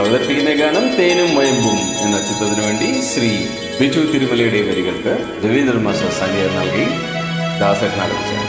നമ്മൾ അവതരിപ്പിക്കുന്ന ഗാനം തേനും വയമ്പും എന്ന ചിത്രത്തിനു വേണ്ടി ശ്രീ ബിജു തിരുമലയുടെ വരികൾക്ക് രവീന്ദ്ര മാസ്റ്റർ സംഗീതം നൽകി ദാസേട്ടൻ ആലപിച്ചാണ്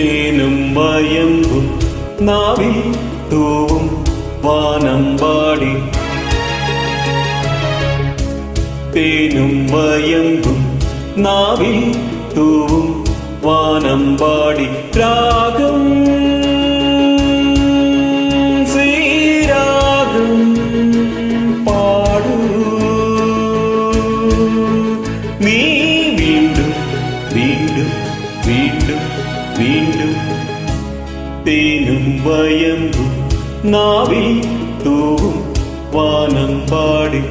തേനും വയമ്പും നാവിൽ തൂവും വാനമ്പാടി തേനും വയമ്പും നാവിൽ തൂവും വാനമ്പാടി രാഗം വീണ്ടും തേനും വയമ്പും നാവിൽ തൂവും വാനം പാടി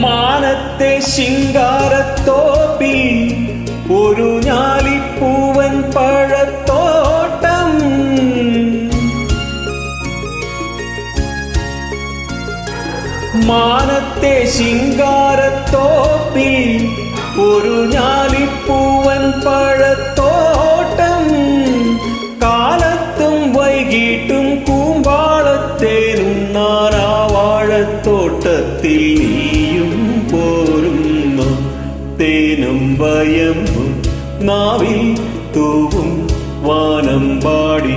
മാനത്തെ ശിങ്കാരത്തോപ്പിൽ ഒരു ഞാലിപ്പൂവൻ പഴത്തോട്ടം. മാനത്തെ ശിങ്കാരത്തോപ്പിൽ ഒരു ഞാലിപ്പൂവൻ நாவில் தூவும் வானம் பாடி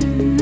mm -hmm.